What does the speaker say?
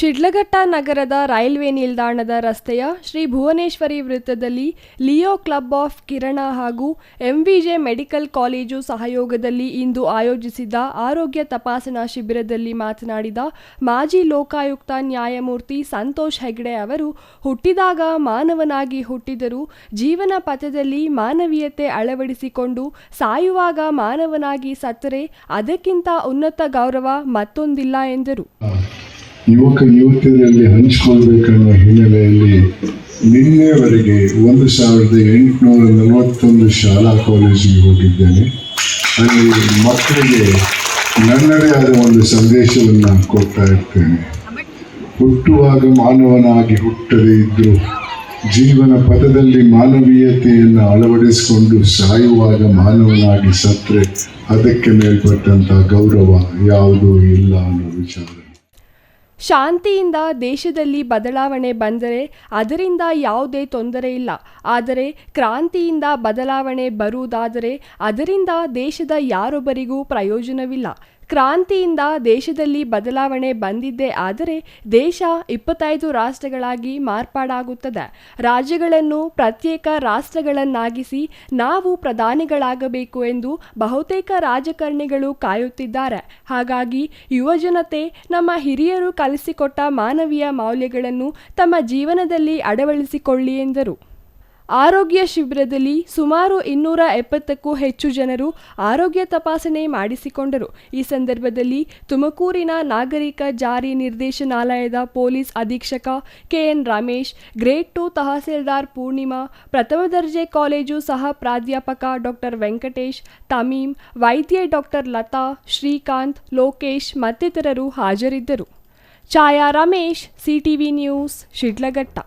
ಶಿಡ್ಲಘಟ್ಟ ನಗರದ ರೈಲ್ವೆ ನಿಲ್ದಾಣದ ರಸ್ತೆಯ ಶ್ರೀ ಭುವನೇಶ್ವರಿ ವೃತ್ತದಲ್ಲಿ ಲಿಯೋ ಕ್ಲಬ್ ಆಫ್ ಕಿರಣ ಹಾಗೂ ಎಂವಿಜೆ ಮೆಡಿಕಲ್ ಕಾಲೇಜು ಸಹಯೋಗದಲ್ಲಿ ಇಂದು ಆಯೋಜಿಸಿದ್ದ ಆರೋಗ್ಯ ತಪಾಸಣಾ ಶಿಬಿರದಲ್ಲಿ ಮಾತನಾಡಿದ ಮಾಜಿ ಲೋಕಾಯುಕ್ತ ನ್ಯಾಯಮೂರ್ತಿ ಸಂತೋಷ್ ಹೆಗ್ಡೆ ಅವರು, ಹುಟ್ಟಿದಾಗ ಮಾನವನಾಗಿ ಹುಟ್ಟಿದರೂ ಜೀವನ ಪಥದಲ್ಲಿ ಮಾನವೀಯತೆ ಅಳವಡಿಸಿಕೊಂಡು ಸಾಯುವಾಗ ಮಾನವನಾಗಿ ಸತ್ತರೆ ಅದಕ್ಕಿಂತ ಉನ್ನತ ಗೌರವ ಮತ್ತೊಂದಿಲ್ಲ ಎಂದರು. ಯುವಕ ಯುವತಿಯರಲ್ಲಿ ಹಂಚಿಕೊಳ್ಬೇಕನ್ನೋ ಹಿನ್ನೆಲೆಯಲ್ಲಿ ನಿನ್ನೆವರೆಗೆ ಒಂದು ಸಾವಿರದ ಎಂಟುನೂರ ನಲವತ್ತೊಂದು ಶಾಲಾ ಕಾಲೇಜಿಗೆ ಹೋಗಿದ್ದೇನೆ. ಅಲ್ಲಿ ಮಕ್ಕಳಿಗೆ ನನ್ನದೇ ಆದ ಒಂದು ಸಂದೇಶವನ್ನು ಕೊಡ್ತಾ ಇರ್ತೇನೆ. ಹುಟ್ಟುವಾಗ ಮಾನವನಾಗಿ ಹುಟ್ಟದೇ ಇದ್ದರೂ ಜೀವನ ಪಥದಲ್ಲಿ ಮಾನವೀಯತೆಯನ್ನು ಅಳವಡಿಸಿಕೊಂಡು ಸಾಯುವಾಗ ಮಾನವನಾಗಿ ಸತ್ರೆ ಅದಕ್ಕೆ ಮೇಲ್ಪಟ್ಟಂಥ ಗೌರವ ಯಾವುದೂ ಇಲ್ಲ ಅನ್ನೋ ವಿಚಾರ. ಶಾಂತಿಯಿಂದ ದೇಶದಲ್ಲಿ ಬದಲಾವಣೆ ಬಂದರೆ ಅದರಿಂದ ಯಾವುದೇ ತೊಂದರೆ ಇಲ್ಲ. ಆದರೆ ಕ್ರಾಂತಿಯಿಂದ ಬದಲಾವಣೆ ಬರುವುದಾದರೆ ಅದರಿಂದ ದೇಶದ ಯಾರೊಬ್ಬರಿಗೂ ಪ್ರಯೋಜನವಿಲ್ಲ. ಕ್ರಾಂತಿಯಿಂದ ದೇಶದಲ್ಲಿ ಬದಲಾವಣೆ ಬಂದಿದ್ದೇ ಆದರೆ ದೇಶ ಇಪ್ಪತ್ತೈದು ರಾಷ್ಟ್ರಗಳಾಗಿ ಮಾರ್ಪಾಡಾಗುತ್ತದೆ. ರಾಜ್ಯಗಳನ್ನು ಪ್ರತ್ಯೇಕ ರಾಷ್ಟ್ರಗಳನ್ನಾಗಿಸಿ ನಾವು ಪ್ರಧಾನಿಗಳಾಗಬೇಕು ಎಂದು ಬಹುತೇಕ ರಾಜಕಾರಣಿಗಳು ಕಾಯುತ್ತಿದ್ದಾರೆ. ಹಾಗಾಗಿ ಯುವಜನತೆ ನಮ್ಮ ಹಿರಿಯರು ಕಲಿಸಿಕೊಟ್ಟ ಮಾನವೀಯ ಮೌಲ್ಯಗಳನ್ನು ತಮ್ಮ ಜೀವನದಲ್ಲಿ ಅಳವಡಿಸಿಕೊಳ್ಳಿ ಎಂದರು. ಆರೋಗ್ಯ ಶಿಬಿರದಲ್ಲಿ ಸುಮಾರು ಇನ್ನೂರ ಎಪ್ಪತ್ತಕ್ಕೂ ಹೆಚ್ಚು ಜನರು ಆರೋಗ್ಯ ತಪಾಸಣೆ ಮಾಡಿಸಿಕೊಂಡರು. ಈ ಸಂದರ್ಭದಲ್ಲಿ ತುಮಕೂರಿನ ನಾಗರಿಕ ಜಾರಿ ನಿರ್ದೇಶನಾಲಯದ ಪೊಲೀಸ್ ಅಧೀಕ್ಷಕ KN Ramesh, grade two tahsildar Purnima, ಪ್ರಥಮ ದರ್ಜೆ ಕಾಲೇಜು ಸಹ ಪ್ರಾಧ್ಯಾಪಕ ಡಾಕ್ಟರ್ ವೆಂಕಟೇಶ್ ತಮೀಮ್ ವೈದ್ಯ ಡಾಕ್ಟರ್ ಲತಾ, ಶ್ರೀಕಾಂತ್, ಲೋಕೇಶ್ ಮತ್ತಿತರರು ಹಾಜರಿದ್ದರು. ಛಾಯಾ ರಮೇಶ್, ಸಿಟಿವಿ ನ್ಯೂಸ್, ಶಿಡ್ಲಘಟ್ಟ.